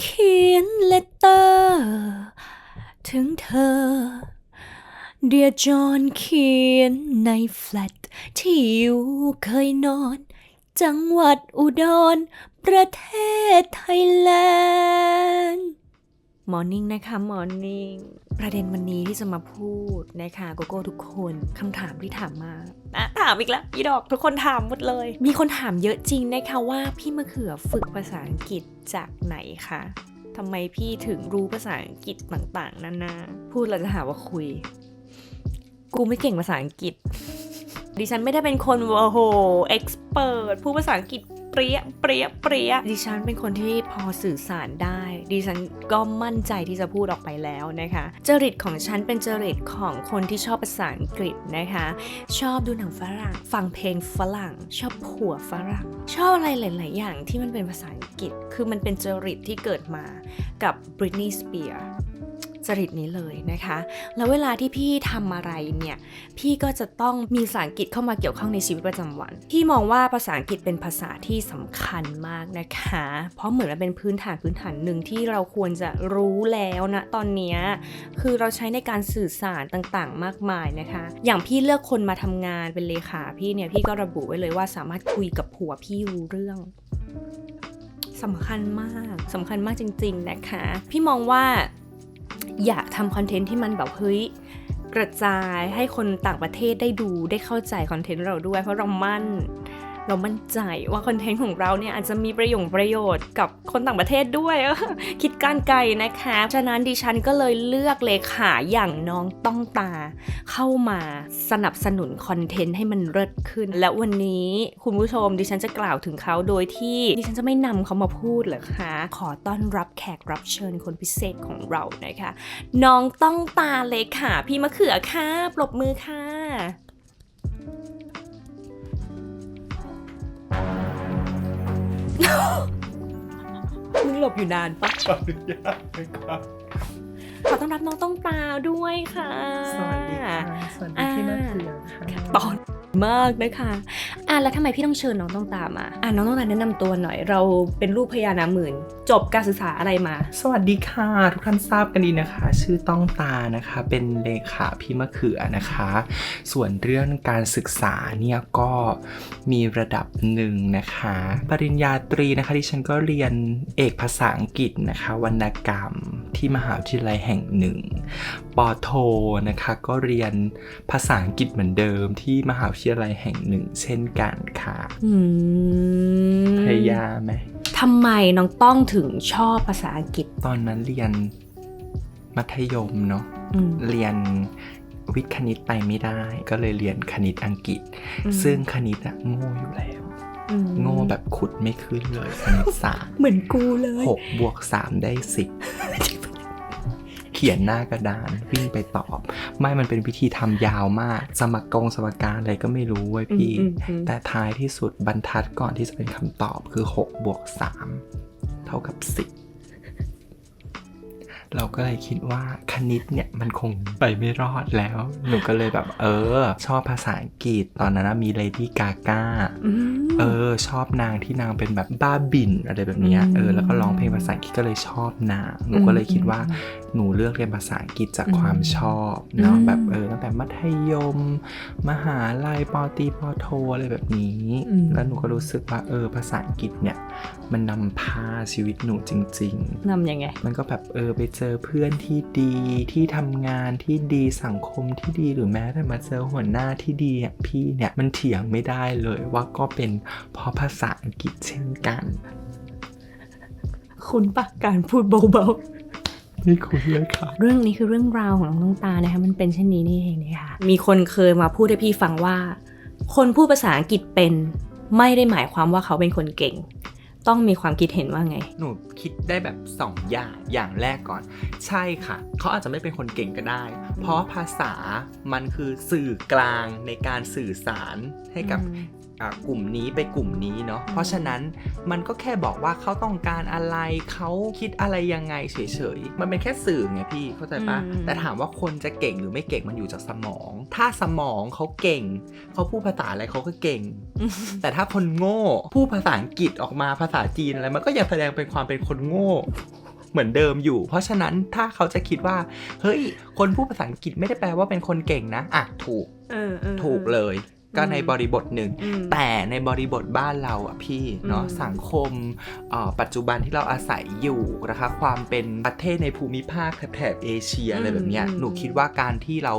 เขียนเลตเตอร์ถึงเธอ เดียจอนเขียนในแฟลตที่อยู่เคยนอน จังหวัดอุดร ประเทศไทยแลนด์ มอร์นิ่งนะคะมอร์นิ่งประเด็นวันนี้ที่จะมาพูดนะคะโกโก้ทุกคนคำถามที่ถามมาอะถามอีกแล้วอีดอกทุกคนถามหมดเลย มีคนถามเยอะจริงนะคะว่าพี่มะเขือฝึกภาษาอังกฤษจากไหนคะทำไมพี่ถึงรู้ภาษาอังกฤษต่างๆนานาพูดแล้วจะหาว่าคุย กูไม่เก่งภาษาอังกฤษ ดิฉันไม่ได้เป็นคนโอ้โหเอ็กซ์เพรสพูดภาษาอังกฤษเปรี้ยเปรี้ยเปรี้ยดิฉันเป็นคนที่พอสื่อสารได้ ดิฉันก็มั่นใจที่จะพูดออกไปแล้วนะคะจริตของฉันเป็นจริตของคนที่ชอบภาษาอังกฤษนะคะ ชอบดูหนังฝรั่ง ฟังเพลงฝรั่ง ชอบผัวฝรั่ง ชอบอะไรหลาย ๆ อย่างที่มันเป็นภาษาอังกฤษ คือมันเป็นจริตที่เกิดมากับ Britney Spears จริตนี้เลยนะคะ แล้วเวลาที่พี่ทำอะไรเนี่ย พี่ก็จะต้องมีภาษาอังกฤษเข้ามาเกี่ยวข้องในชีวิตประจำวัน พี่มองว่าภาษาอังกฤษเป็นภาษาที่สำคัญมากนะคะ เพราะเหมือนมันเป็นพื้นฐานพื้นฐานหนึ่งที่เราควรจะรู้แล้วนะตอนนี้คือเราใช้ในการสื่อสารต่างๆ มากมายนะคะ อย่างพี่เลือกคนมาทำงานเป็นเลขาพี่เนี่ยพี่ก็ระบุไว้เลยว่าสามารถคุยกับผัวพี่รู้เรื่องสำคัญมาก สำคัญมากจริง ๆ นะคะ พี่มองว่า อยากทำคอนเทนต์ที่มันแบบเฮ้ยกระจายให้คนต่างประเทศได้ดูได้เข้าใจคอนเทนต์เราด้วย เพราะเรามั่น เรามั่นใจว่าคอนเทนต์ของเราเนี่ยอาจจะมีประโยชน์ประโยชน์กับคนต่างประเทศด้วย คิดการไกลนะคะ ฉะนั้นดิฉันก็เลยเลือกเลขาอย่างน้องต้องตา เข้ามาสนับสนุนคอนเทนต์ให้มันเลิศขึ้น และวันนี้คุณผู้ชมดิฉันจะกล่าวถึงเขาโดยที่ดิฉันจะไม่นำเขามาพูดหรอคะขอต้อนรับแขกรับเชิญคนพิเศษของเรานะคะ น้องต้องตาเลยค่ะพี่มะเขือค่ะปรบมือค่ะ มึงหลบอยู่นานปะขออนุญาตนะครับขอต้อนรับน้องต้องตาด้วยค่ะสวัสดีค่ะ สวัสดีพี่มะเขือค่ะ ตอนมากนะคะ อะแล้วทำไมพี่ต้องเชิญน้องต้องตามาอะน้องต้องตาแนะนำตัวหน่อย เราเป็นลูกพญานาคหมื่น จบการศึกษาอะไรมา สวัสดีค่ะ ทุกท่านทราบกันดีนะคะ ชื่อต้องตานะคะ เป็นเลขาพี่มะเขือนะคะ ส่วนเรื่องการศึกษาเนี่ยก็มีระดับหนึ่งนะคะ ปริญญาตรีนะคะที่ฉันก็เรียนเอกภาษาอังกฤษนะคะ วรรณกรรมที่มหาวิทยาลัยแห่งหนึ่งปอโทนะคะ ก็เรียนภาษาอังกฤษเหมือนเดิมที่มหาวิทยาลัยแห่งหนึ่ง เช่นกันค่ะอืมพยายามไหมทำไมน้องต้องถึงชอบภาษาอังกฤษ ตอนนั้นเรียนมัธยมเนาะอืมเรียนวิทย์คณิตไปไม่ได้ ก็เลยเรียนคณิตอังกฤษอืมซึ่งคณิตอะโง่อยู่แล้วอืมโง่แบบขุดไม่ขึ้นเลยคณิตศาสตร์เหมือนกูเลยหกบวกสามได้สิบเขียนหน้ากระดานวิ่งไปตอบ ไม่มันเป็นวิธีทำยาวมาก สมกงสมการอะไรก็ไม่รู้เว้ยพี่อืมอืมอืมแต่ท้ายที่สุดบรรทัดก่อนที่จะเป็นคำตอบคือ6บวก3เท่ากับ10 เราก็เลยคิดว่าคณิตเนี่ยมันคงไปไม่รอดแล้ว หนูก็เลยแบบ เออ ชอบภาษาอังกฤษตอนนั้นนะมีเลดี้กาก้าอืมเออ ชอบนางที่นางเป็นแบบบ้าบินอะไรแบบเนี้ยอืมเออแล้วก็ร้องเพลงภาษาอังกฤษก็เลยชอบนางหนูก็เลยคิดว่าหนูเลือกเรียนภาษาอังกฤษจากอืมความชอบเนาะอืมแบบเออตั้งแต่มัธยม มหาลัยปอตรีปอโทอะไรแบบนี้อืมแล้วหนูก็รู้สึกว่าเออภาษาอังกฤษเนี่ยมันนำพาชีวิตหนูจริงนำยังไงๆมันก็แบบเออไปเจอเพื่อนที่ดีที่ทำงานที่ดีสังคมที่ดีหรือแม้แต่มาเจอหัวหน้าที่ดีอย่างพี่เนี่ยมันเถียงไม่ได้เลยว่าก็เป็นเพราะภาษาอังกฤษเช่นกันคุณปะการพูดเบานี่คุยเลยค่ะๆเรื่องนี้คือเรื่องราวของน้องต้องตานะคะมันเป็นเช่นนี้นี่เองนะคะมีคนเคยมาพูดให้พี่ฟังว่า คนพูดภาษาอังกฤษเป็น ไม่ได้หมายความว่าเขาเป็นคนเก่ง ต้องมีความคิดเห็นว่าไง หนูคิดได้แบบสองอย่าง อย่างแรกก่อน ใช่ค่ะ เขาอาจจะไม่เป็นคนเก่งก็ได้ เพราะภาษามันคือสื่อกลางในการสื่อสารให้กับอะ กลุ่มนี้ไปกลุ่มนี้เนาะเพราะฉะนั้นมันก็แค่บอกว่าเขาต้องการอะไรเขาคิดอะไรยังไงเฉยๆมันเป็นแค่สื่อไงพี่เข้าใจปะอืมแต่ถามว่าคนจะเก่งหรือไม่เก่งมันอยู่จากสมอง ถ้าสมองเขาเก่งเขาพูดภาษาอะไรเขาก็เก่ง แต่ถ้าคนโง่พูดภาษาอังกฤษออกมาภาษาจีนอะไรมันก็ยังแสดงเป็นความเป็นคนโง่เหมือนเดิมอยู่ เพราะฉะนั้นถ้าเขาจะคิดว่า เฮ้ย คนพูดภาษาอังกฤษไม่ได้แปลว่าเป็นคนเก่งนะ อะ ถูกเออเออถูกเลย ก็ในบริบทหนึ่งอืมแต่ในบริบทบ้านเราอะพี่เนาะอืมสังคมเอ่อปัจจุบันที่เราอาศัยอยู่นะคะความเป็นประเทศในภูมิภาคแถบเอเชียอะไรแบบเนี้ยอืมหนูคิดว่าการที่เรา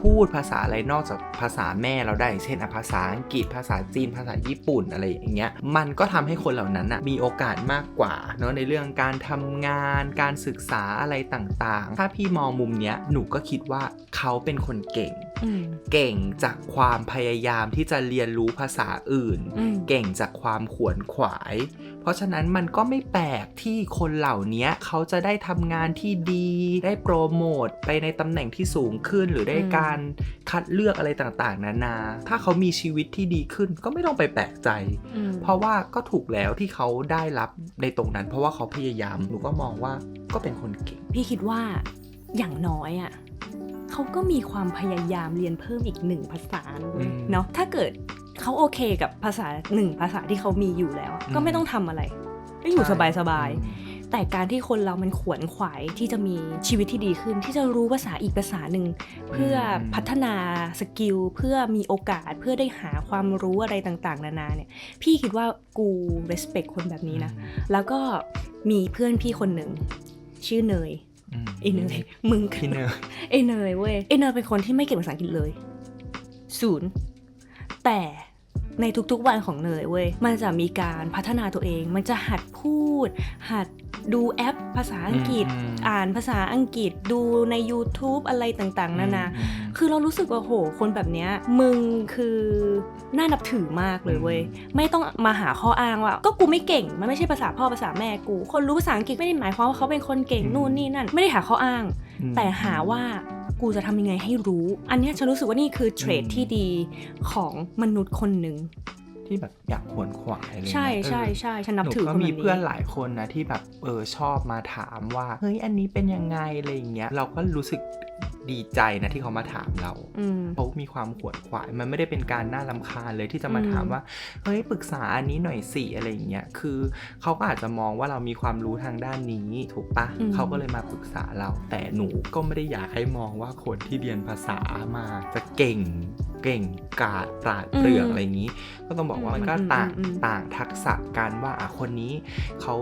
พูดภาษาอะไรนอกจากภาษาแม่เราได้อย่างเช่นอะภาษาอังกฤษภาษาจีนภาษาญี่ปุ่นอะไรอย่างเงี้ยมันก็ทำให้คนเหล่านั้นอะมีโอกาสมากกว่าเนาะในเรื่องการทำงานการศึกษาอะไรต่างๆ ถ้าพี่มองมุมเนี้ยหนูก็คิดว่าเขาเป็นคนเก่งอืมเก่งจากความพยายามที่จะเรียนรู้ภาษาอื่นอืมเก่งจากความขวนขวาย เพราะฉะนั้นมันก็ไม่แปลกที่คนเหล่านี้เขาจะได้ทำงานที่ดี ได้โปรโมทไปในตำแหน่งที่สูงขึ้นหรือได้อืมการคัดเลือกอะไรต่างๆ นานา ถ้าเขามีชีวิตที่ดีขึ้นก็ไม่ต้องไปแปลกใจอืมเพราะว่าก็ถูกแล้วที่เขาได้รับในตรงนั้น เพราะว่าเขาพยายามหนูก็มองว่าก็เป็นคนเก่ง พี่คิดว่าอย่างน้อยอะ เขาก็มีความพยายามเรียนเพิ่มอีกหนึ่งภาษานะเว้ยอืมเนาะถ้าเกิดเขาโอเคกับภาษาหนึ่งภาษาที่เขามีอยู่แล้วอะอืมก็ไม่ต้องทำอะไรก็อยู่ใช่สบายๆแต่การที่คนเรามันขวนขวายที่จะมีชีวิตที่ดีขึ้น ที่จะรู้ภาษาอีกภาษาหนึ่งเพื่อพัฒนาสกิลเพื่อมีโอกาสเพื่อได้หาความรู้อะไรต่างๆ นานาเนี่ย พี่คิดว่ากู respect คนแบบนี้นะ แล้วก็มีเพื่อนพี่คนหนึ่งชื่อเนยอืม ไอ้เนยมึงพี่เนยไอ้เนยเว้ยไอ้เนยเป็นคนที่ไม่เก่งภาษาอังกฤษเลยศูนย์แต่ ในทุกๆวันของเนยเว้ย มันจะมีการพัฒนาตัวเอง มันจะหัดพูด หัดดูแอปภาษาอังกฤษอืมอ่านภาษาอังกฤษ ดูใน YouTube อะไรต่างๆ นานา คือเรารู้สึกว่าโห คนแบบเนี้ย มึงคือน่านับถือมากเลยเว้ย ไม่ต้องมาหาข้ออ้างว่า ก็กูไม่เก่ง มันไม่ใช่ภาษาพ่อภาษาแม่กู คนรู้ภาษาอังกฤษไม่ได้หมายความว่าเขาเป็นคนเก่งอืมนู่นนี่นั่น ไม่ได้หาข้ออ้างอืมแต่หาว่า กูจะทำยังไงให้รู้ อันเนี้ยฉันรู้สึกว่านี่คือเทรดอืมที่ดีของมนุษย์คนหนึ่งที่แบบอยากขวนขวายอะไรใช่เงี้ยใช่เออใช่ฉันนับหนูถือก็คนมีแบบเพื่อนนี้หลายคนนะที่แบบเออชอบมาถามว่า เฮ้ยอันนี้เป็นยังไงอะไรอย่างเงี้ยเราก็รู้สึก ดีใจนะที่เขามาถามเราอืมเขามีความขวนขวาย มันไม่ได้เป็นการน่าลำคาญเลยที่จะมาอืมถามว่า เฮ้ย ปรึกษาอันนี้หน่อยสิอะไรอย่างเงี้ย คือเขาก็อาจจะมองว่าเรามีความรู้ทางด้านนี้ถูกปะอืมเขาก็เลยมาปรึกษาเรา แต่หนูก็ไม่ได้อยากให้มองว่าคนที่เรียนภาษามาจะเก่งเก่งกาจปราดเปรื่องอะไรอย่างนี้ ก็ต้องบอกว่ามันก็อืมต่างอืมอืมต่างทักษะกันว่าอะคนนี้เขา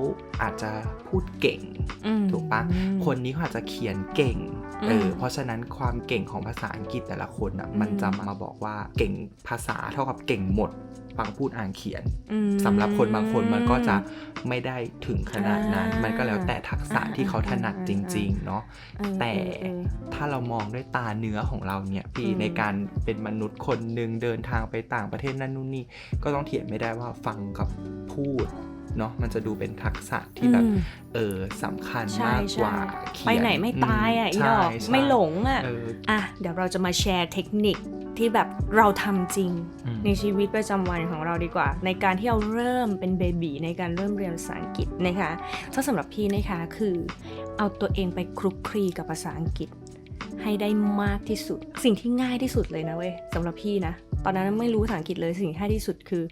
อาจจะพูดเก่งอืมถูกปะคนนี้เขาอาจจะเขียนเก่งอืม เออเพราะฉะนั้นความเก่งของภาษาอังกฤษแต่ละคนอะอืมมันจะมาบอกว่าเก่งภาษาเท่ากับเก่งหมดฟังพูดอ่านเขียนอืมสำหรับคนบางคนมันก็จะไม่ได้ถึงขนาดนั้นอ่ามัมันก็แล้วแต่ทักษะที่เขาถนัดจริง ๆ เนาะเออแต่เออเออถ้าเรามองด้วยตาเนื้อของเราเนี่ยพี่อืมในการเป็นมนุษย์คนหนึ่งเดินทางไปต่างประเทศนั่นนู่นนี่ก็ต้องเถียงไม่ได้ว่าฟังกับพูด เนาะมันจะดูเป็นทักษะที่แบบอืมเออสำคัญใช่มากกว่าใช่เขียนไปไหนไม่ตายอะอีใช่ดอกใช่ไม่หลงอะเอออะเดี๋ยวเราจะมาแชร์เทคนิคที่แบบเราทำจริงอืมในชีวิตประจำวันของเราดีกว่า ในการที่เราเริ่มเป็นเบบีในการเริ่มเรียนภาษาอังกฤษนะคะถ้าสำหรับพี่นะคะคือเอาตัวเองไปคลุกคลีกับภาษาอังกฤษ ให้ได้มากที่สุด สิ่งที่ง่ายที่สุดเลยนะเว้ยสำหรับพี่นะ ตอนนั้นไม่รู้ภาษาอังกฤษเลยสิ่งที่ง่ายที่สุดคือ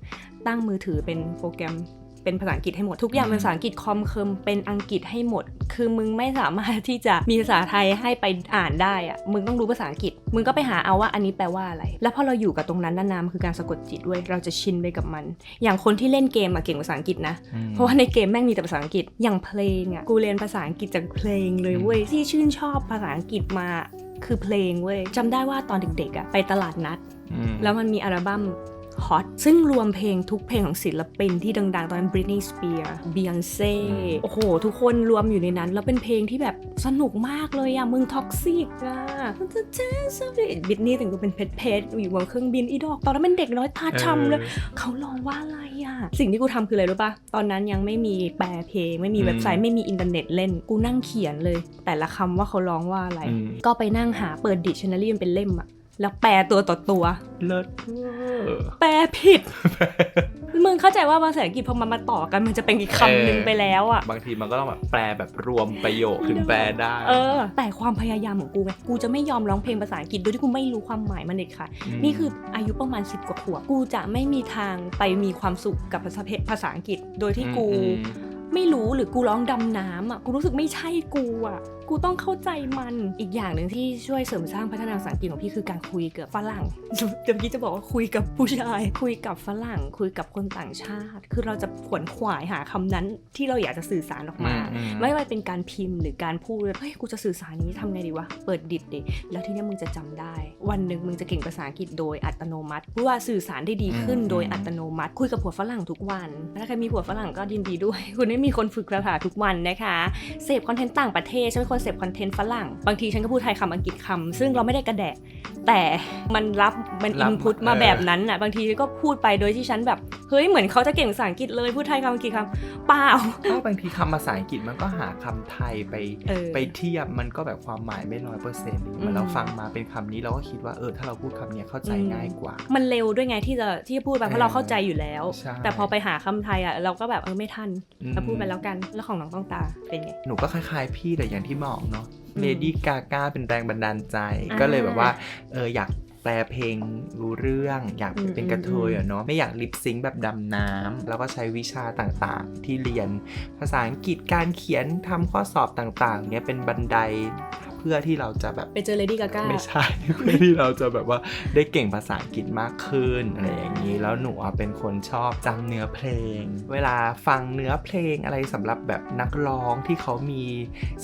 ตั้งมือถือเป็นโปรแกรม เป็นภาษาอังกฤษให้หมดทุกอย่างเป็นภาษาอังกฤษคอมเคิมเป็นอังกฤษให้หมด คือมึงไม่สามารถที่จะมีภาษาไทยให้ไปอ่านได้อะมึงต้องรู้ภาษาอังกฤษ มึงก็ไปหาเอาว่าอันนี้แปลว่าอะไร แล้วพอเราอยู่กับตรงนั้นนานๆมันคือการสะกดจิตด้วยเราจะชินไปกับมัน อย่างคนที่เล่นเกมอะเก่งภาษาอังกฤษนะอืมเพราะว่าในเกมแม่งมีแต่ภาษาอังกฤษอย่างเพลงอะกูเรียนภาษาอังกฤษจากเพลงเลยเว้ยที่ชื่นชอบภาษาอังกฤษมาคือเพลงเว้ยจำได้ว่าตอนเด็กๆอะไปตลาดนัดอืมแล้วมันมีอัลบั้ม ฮอตซึ่งรวมเพลงทุกเพลงของศิลปินที่ดัง ๆ ตอนนั้น Britney Spears Beyonce โอ้โห ทุกคนรวมอยู่ในนั้น แล้วเป็นเพลงที่แบบสนุกมากเลยอะมึงท็อกซิกอะบิทนี่ถึงก็เป็นเพชรเพชรอยู่บนเครื่องบินอีดอก ตอนนั้นเป็นเด็กน้อยตาช้ำเลยเขาร้องว่าอะไรอะสิ่งที่กูทำคืออะไรรู้ปะตอนนั้นยังไม่มีแปลเพลง ไม่มีอืมเว็บไซต์ไม่มีอินเทอร์เน็ตเล่นกูนั่งเขียนเลย แต่ละคำว่าเขาร้องว่าอะไรอืมก็ไปนั่งหาเปิดดิชชันนารีมันเป็นเล่มอะ แล้วแปลตัวต่อตัว เลิศเวอร์แปลผิด มึงเข้าใจว่าภาษาอังกฤษพอมันมาต่อกันมันจะเป็นอีกคำหนึ่งไปแล้วอะ บางทีมันก็ต้องแบบแปลแบบรวมประโยคถึงแปลได้ เออ แต่ความพยายามของกูไงกูจะไม่ยอมร้องเพลงภาษาอังกฤษโดยที่กูไม่รู้ความหมายมันเด็ดขาดมนี่คืออายุประมาณ 10 กว่าขวบกูจะไม่มีทางไปมีความสุขกับภาษาเพภาษาอังกฤษ โดยที่กูอืมไม่รู้หรือกูร้องดำน้ำอะกูรู้สึกไม่ใช่กูอะ กูต้องเข้าใจมัน อีกอย่างหนึ่งที่ช่วยเสริมสร้างพัฒนาภาษาอังกฤษของพี่คือการคุยกับฝรั่งเดี๋ยวเมื่อกี้จะบอกว่าคุยกับผู้ชาย คุยกับฝรั่ง คุยกับคนต่างชาติ คือเราจะขวนขวายหาคำนั้นที่เราอยากจะสื่อสารออกมาอืมอืมไม่ว่าเป็นการพิมพ์หรือการพูดเฮ้ยกูจะสื่อสารนี้ทำไงดีวะเปิดดิดดิแล้วทีเนี้ยมึงจะจำได้ วันหนึ่งมึงจะเก่งภาษาอังกฤษโดยอัตโนมัติเพราะว่าสื่อสารได้ดีขึ้นโดยอัตโนมัติ คุยกับผัวฝรั่งทุกวันถ้าใครมีผัวฝรั่งก็ยินดีด้วย คุณได้มีคนฝึกภาษาทุกวันนะคะเสพคอนเทนต์ต่างประเทศฉันเป็นคนเสพคอนเทนต์ฝรั่ง บางทีฉันก็พูดไทยคำอังกฤษคำซึ่งเราไม่ได้กระแดะแต่มันรับมันรัอิบนพุตมาเออ แบบนั้นอะ บางทีก็พูดไปโดยที่ฉันแบบ เฮ้ยเหมือนเขาจะเก่งภาษาอังกฤษเลยพูดไทยคำอังกฤษคำเปล่าถ้าบางทีคำภาษาอังกฤษมันก็หาคำไทยไป เออ ไปเทียบมันก็แบบความหมายไม่ร้อยเปอร์เซ็นต์อืมมันเราฟังมาเป็นคำนี้เราก็คิดว่าเออถ้าเราพูดคำเนี้ยเข้าใจอืมง่ายกว่า มันเร็วด้วยไงที่จะที่จะพูดไปเพราะเราเข้าใจอยู่แล้ว ใช่ แต่พอไปหาคำไทยอะเราก็แบบเออไม่ทันอืมเราพูดไปแล้วกันแล้วของน้องต้องตาเป็นไง หนูก็คล้ายๆพี่แต่อย่างที่บอกเนาะอืม เลดี้กากาเป็นแรงบันดาลใจอ่าก็เลยแบบว่าเอออยากแปลเพลงรู้เรื่อง อยากอืมเป็นกระเทยอะเนาะไม่อยากลิปซิงค์แบบดำน้ำแล้วก็ใช้วิชาต่างๆ ที่เรียนภาษาอังกฤษการเขียนทำข้อสอบต่างๆเนี้ยเป็นบันไดเพื่อที่เราจะแบบไปเจอเลดี้กาก้าไม่ใช่ เพื่อที่เราจะแบบว่าได้เก่งภาษาอังกฤษมากขึ้นอะไรอย่างนี้ แล้วหนูอะเป็นคนชอบจำเนื้อเพลง เวลาฟังเนื้อเพลงอะไรสำหรับแบบนักร้องที่เขามี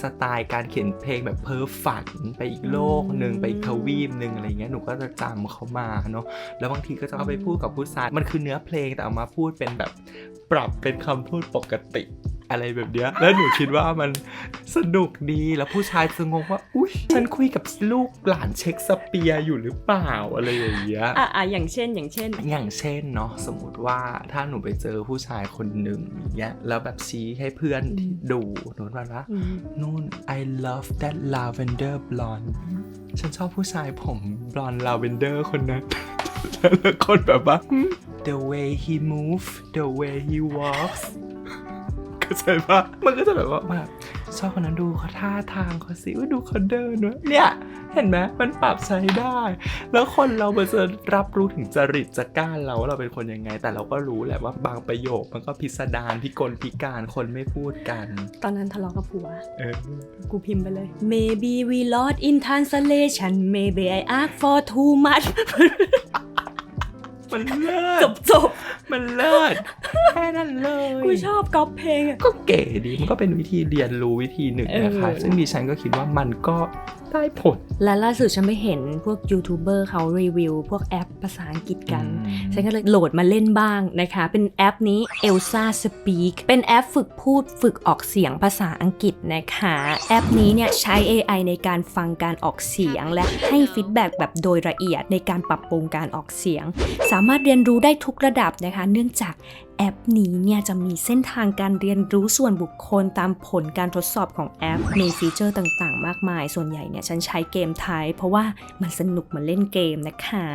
สไตล์การเขียนเพลงแบบเพ้อฝันไปอีกโลกหนึ่งอืมไปอีกทวีปหนึ่งอะไรเงี้ยหนูก็จะจำเขามาเนาะแล้วบางทีก็จะเอาไปพูดกับผู้ชายมันคือเนื้อเพลงแต่เอามาพูดเป็นแบบปรับเป็นคำพูดปกติ อะไรแบบเนี้ยแล้วหนูคิดว่ามันสนุกดีแล้วผู้ชายจะงงว่าอุ้ยฉันคุยกับลูกหลานเช็คสเปียร์อยู่หรือเปล่าอะไรอย่างเงี้ยอะอะอย่างเช่นอย่างเช่น อย่างเช่นเนาะสมมติว่าถ้าหนูไปเจอผู้ชายคนหนึ่งอย่างเงี้ยแล้วแบบชี้ให้เพื่อนอืมดูหนูว่าละอืมนู่น I love that lavender blonde ฉันชอบผู้ชายผมบลอนลาเวนเดอร์คนนั้นแล้วคนแบบว่า the way he move the way he walks เข้าใจปะมันก็จะแบบว่าแบบชอบคนนั้นดูเขาท่าทางเขาสิว่าดูเขาเดินวะเนี่ยเห็นไหมมันปรับใช้ได้ แล้วคนเรามันจะรับรู้ถึงจริตจักร้านเราว่าเราเป็นคนยังไง แต่เราก็รู้แหละว่าบางประโยคมันก็พิสดารพิกลพิการคนไม่พูดกัน ตอนนั้นทะเลาะกับผัว เออ กูพิมพ์ไปเลย maybe we lost in translation maybe I ask for too much มันเลิจศบจบ มันเลิศแค่นั้นเลยกูชอบก๊อปเพลงอะก็เก๋ดีมันก็เป็นวิธีเรียนรู้วิธีหนึ่งนะคะเออซึ่งดิฉันก็คิดว่ามันก็ได้ผล และล่าสุดฉันไปเห็นพวกยูทูบเบอร์เขารีวิว พวกแอปภาษาอังกฤษกันอืมฉันก็เลยโหลดมาเล่นบ้างนะคะ เป็นแอปนี้ Elsa Speak เป็นแอปฝึกพูดฝึกออกเสียงภาษาอังกฤษนะคะ แอปนี้เนี่ยใช้ AI ในการฟังการออกเสียง และให้ฟีดแบ็กแบบโดยละเอียดในการปรับปรุงการออกเสียง สามารถเรียนรู้ได้ทุกระดับนะคะ เนื่องจาก แอปนี้เนี่ยจะมีเส้นทางการเรียนรู้ส่วนบุคคลตามผลการทดสอบของแอป มีฟีเจอร์ต่างๆ มากมาย ส่วนใหญ่เนี่ยฉันใช้เกมไทย เพราะว่ามันสนุกมือนเล่นเกมนะคะ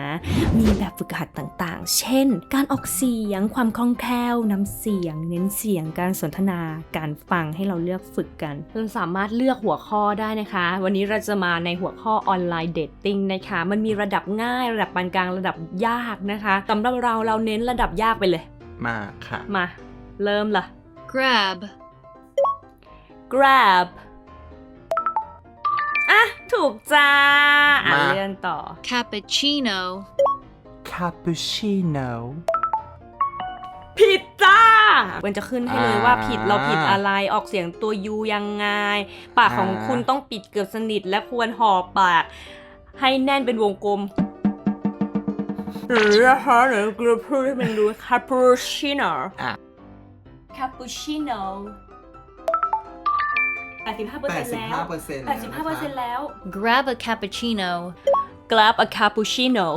มีแบบฝึกหัดต่างๆ เช่น การออกเสียง ความคล่องแคล่ว น้ำเสียง เน้นเสียง การสนทนา การฟังให้เราเลือกฝึกกันเราสามารถเลือกหัวข้อได้นะคะ วันนี้เราจะมาในหัวข้อออนไลน์เดทติ้งนะคะ มันมีระดับง่าย ระดับปานกลาง ระดับยากนะคะสำหรับเราเราเน้นระดับยากไปเลย มาค่ะ มา เริ่มละ grab, grab อะ ถูกจ้า อะมา เรื่องต่อ cappuccino, cappuccino ผิดจ้ามันจะขึ้นให้เลยว่าอ่าผิดเราผิดอะไรออกเสียงตัวยูยังไง ปากของอ่าคุณต้องปิดเกือบสนิทและควรห่อปาก ให้แน่นเป็นวงกลม หรือนะคะหรือกระพูดให้มันรู้ cappuccino อะ cappuccino 85%แล้ว85%แล้ว grab a cappuccino, grab a cappuccino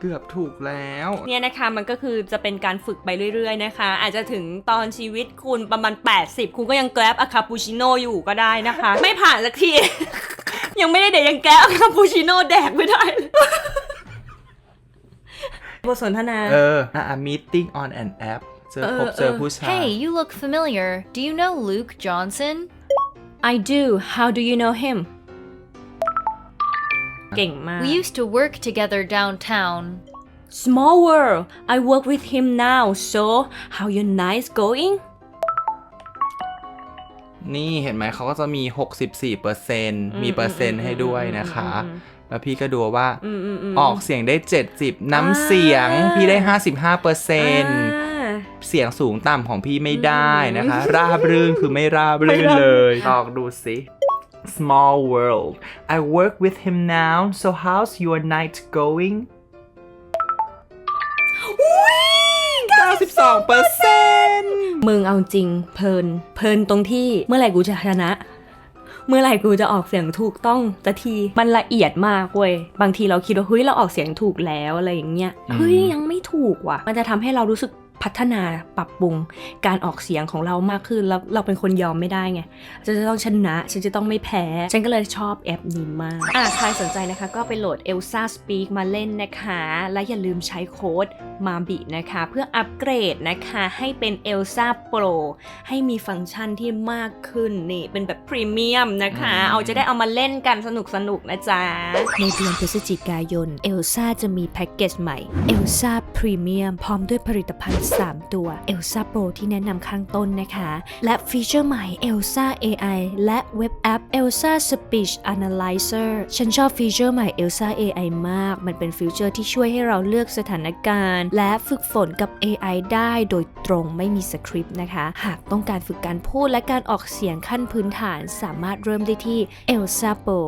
เกือบถูกแล้ว เนี่ยนะคะมันก็คือจะเป็นการฝึกไปเรื่อยๆนะคะ อาจจะถึงตอนชีวิตคุณประมาณ 80 คุณก็ยัง grab a cappuccino อยู่ก็ได้นะคะ ไม่ผ่านสักที ยังไม่ได้เด็กยังแก้วคาปูชิโน่แดกไม่ได้เลย บทสนทนา เอออ่ะ a meeting on an app เจอพบ เออ เจอ เออ ผู้ชาย Hey, you look familiar. Do you know Luke Johnson? I do how do you know him เก่งมาก We used to work together downtown. Small world I work with him now so how your nice going นี่เห็นไหมเขาก็จะมี 64เปอร์เซ็นต์มีเปอร์เซ็นต์ให้ด้วยนะคะ อืม แล้วพี่ก็ดูว่าอืมอืมมออกเสียงได้ 70 น้ำเสียงอ่าพี่ได้ 55เปอร์เซ็นต์อ่าเสียงสูงต่ำของพี่ไม่ได้นะคะ ราบรื่นคือไม่ราบรื่นไม่ราบรื่นเลยลองดูสิ Small world I work with him now so how's your night going 92เปอร์เซ็นต์มึงเอาจริงเพลิน เพลินตรงที่เมื่อไหร่กูจะชนะ เมื่อไหร่กูจะออกเสียงถูกต้องสักทีมันละเอียดมากเว้ยบางทีเราคิดว่าเฮ้ยเราออกเสียงถูกแล้วอะไรอย่างเงี้ยเฮ้ยยังไม่ถูกว่ะ มันจะทำให้เรารู้สึก พัฒนาปรับปรุงการออกเสียงของเรามากขึ้นแล้วเราเป็นคนยอมไม่ได้ไงฉันจะต้องชนะฉันจะต้องไม่แพ้ ฉันก็เลยชอบแอปนี้มากอะใครสนใจนะคะ ก็ไปโหลด Elsa Speak มาเล่นนะคะ และอย่าลืมใช้โค้ดมาบินะคะ เพื่ออัปเกรดนะคะให้เป็น Elsa Pro ให้มีฟังก์ชันที่มากขึ้นนี่เป็นแบบพรีเมียมนะคะอืมเอาจะได้เอามาเล่นกันสนุกสนุกๆนะจ๊ะ ในเดือนพฤศจิกายน Elsa จะมีแพ็กเกจใหม่ Elsa Premium พร้อมด้วยผลิตภัณฑ์3 ตัว Elsa Pro ที่แนะนำข้างต้นนะคะ และฟีเจอร์ใหม่ Elsa AI และเว็บแอป Elsa Speech Analyzer ฉันชอบฟีเจอร์ใหม่ Elsa AI มาก มันเป็นฟีเจอร์ที่ช่วยให้เราเลือกสถานการณ์ และฝึกฝนกับ AI ได้โดยตรงไม่มีสคริปต์นะคะ หากต้องการฝึกการพูดและการออกเสียงขั้นพื้นฐานสามารถเริ่มได้ที่ Elsa Pro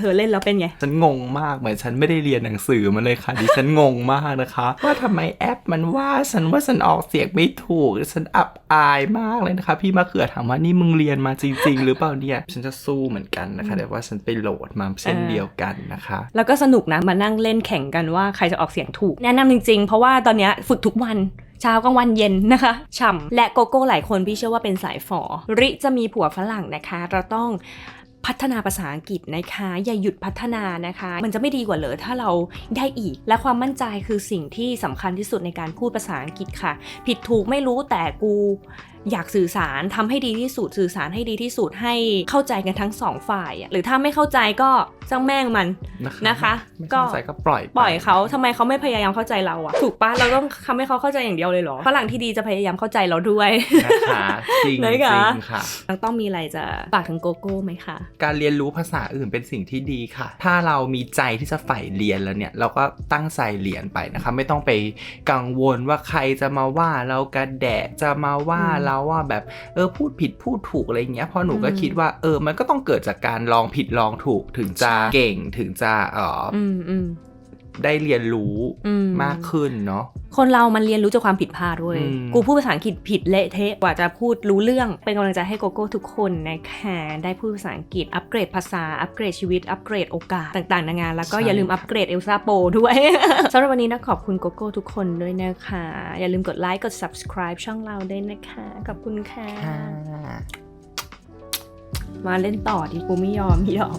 เธอเล่นแล้วเป็นไง ฉันงงมากเหมือนฉันไม่ได้เรียนหนังสือมาเลยค่ะดิฉันงงมากนะคะ ว่าทำไมแอปมันว่าฉันว่าฉันออกเสียงไม่ถูก ฉันอับอายมากเลยนะคะ พี่มะเขือถามว่านี่มึงเรียนมาจริง ๆ หรือเปล่าเนี่ย ฉันจะสู้เหมือนกันนะคะแต่ว่าฉันไปโหลดมาเช่นเดียวกันนะคะ แล้วก็สนุกนะมานั่งเล่นแข่งกันว่าใครจะออกเสียงถูก แนะนำจริง ๆ เพราะว่าตอนเนี้ยฝึกทุกวันเช้ากลางวันเย็นนะคะฉ่ำและโกโก้หลายคนพี่เชื่อว่าเป็นสายฝอริจะมีผัวฝรั่งนะคะ เราต้อง พัฒนาภาษาอังกฤษนะคะ อย่าหยุดพัฒนานะคะ มันจะไม่ดีกว่าเลยถ้าเราได้อีก และความมั่นใจคือสิ่งที่สำคัญที่สุดในการพูดภาษาอังกฤษค่ะ ผิดถูกไม่รู้แต่กู อยากสื่อสารทำให้ดีที่สุด สื่อสารให้ดีที่สุดให้เข้าใจกันทั้งสองฝ่ายอะหรือถ้าไม่เข้าใจก็จ้างแม่งมันนะคะไม่ก็เข้าใจก็ปล่อยไปปล่อยเขาทำไมเขาไม่พยายามเข้าใจเราอะถูกปะเราต้องทำให้เขาเข้าใจอย่างเดียวเลยเหรอฝรั่งที่ดีจะพยายามเข้าใจเราด้วยนะคะจริงไหนจคะริงค่ะต้องมีอะไรจะฝากถึงโกโก้ไหมคะการเรียนรู้ภาษาอื่นเป็นสิ่งที่ดีค่ะ ถ้าเรามีใจที่จะใฝ่เรียนแล้วเนี่ยเราก็ตั้งใจเรียนไปนะคะ ไม่ต้องไปกังวลว่าใครจะมาว่าเรากระแดะจะมาว่าอืมเราว่าแบบเออพูดผิดพูดถูกอะไรอย่างเงี้ยเพราะหนูก็อืมคิดว่าเออมันก็ต้องเกิดจากการลองผิดลองถูกถึงจะใช่เก่งถึงจะเออออืมอืม ได้เรียนรู้อืมมากขึ้นเนาะคนเรามันเรียนรู้จากความผิดพลาดด้วยอืมกูพูดภาษาอังกฤษผิดเละเทะกว่าจะพูดรู้เรื่อง เป็นกำลังใจให้โกโก้ทุกคนนะคะได้พูดภาษาอังกฤษ อัปเกรดภาษา อัปเกรดชีวิต อัปเกรดโอกาสต่างๆ นางาน แล้วก็อย่าลืมอัปเกรดเอลซ่าโปด้วยสำหรับวันนี้นะขอบคุณโกโก้ทุกคนด้วยนะคะ อย่าลืมกดไลค์ กด subscribe ช่องเราด้วยนะคะ ขอบคุณค่ะค่ะมาเล่นต่อดิกูไม่ยอมไม่ยอม